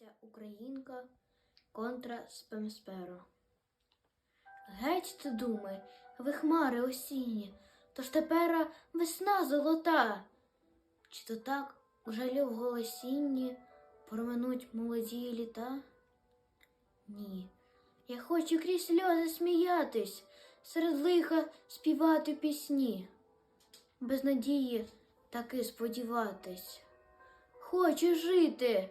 Леся Українка контра Спемсперо. Геть ти думи, ви хмари осінні, тож тепера весна золота. Чи то так у жалю в голосінні проминуть молоді літа? Ні, я хочу крізь сльози сміятись, серед лиха співати пісні, без надії таки сподіватись. Хочу жити,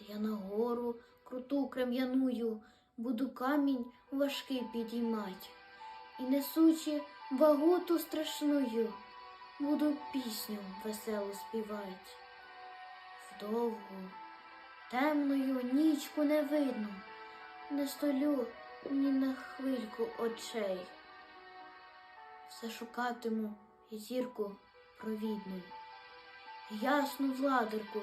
Я на гору круту крем'яную буду камінь важкий підіймать, і несучи ваготу страшную, буду пісню веселу співать. Вдовгу, темною нічку не видно, не столю ні на хвильку очей. Все шукатиму зірку провідну, ясну владарку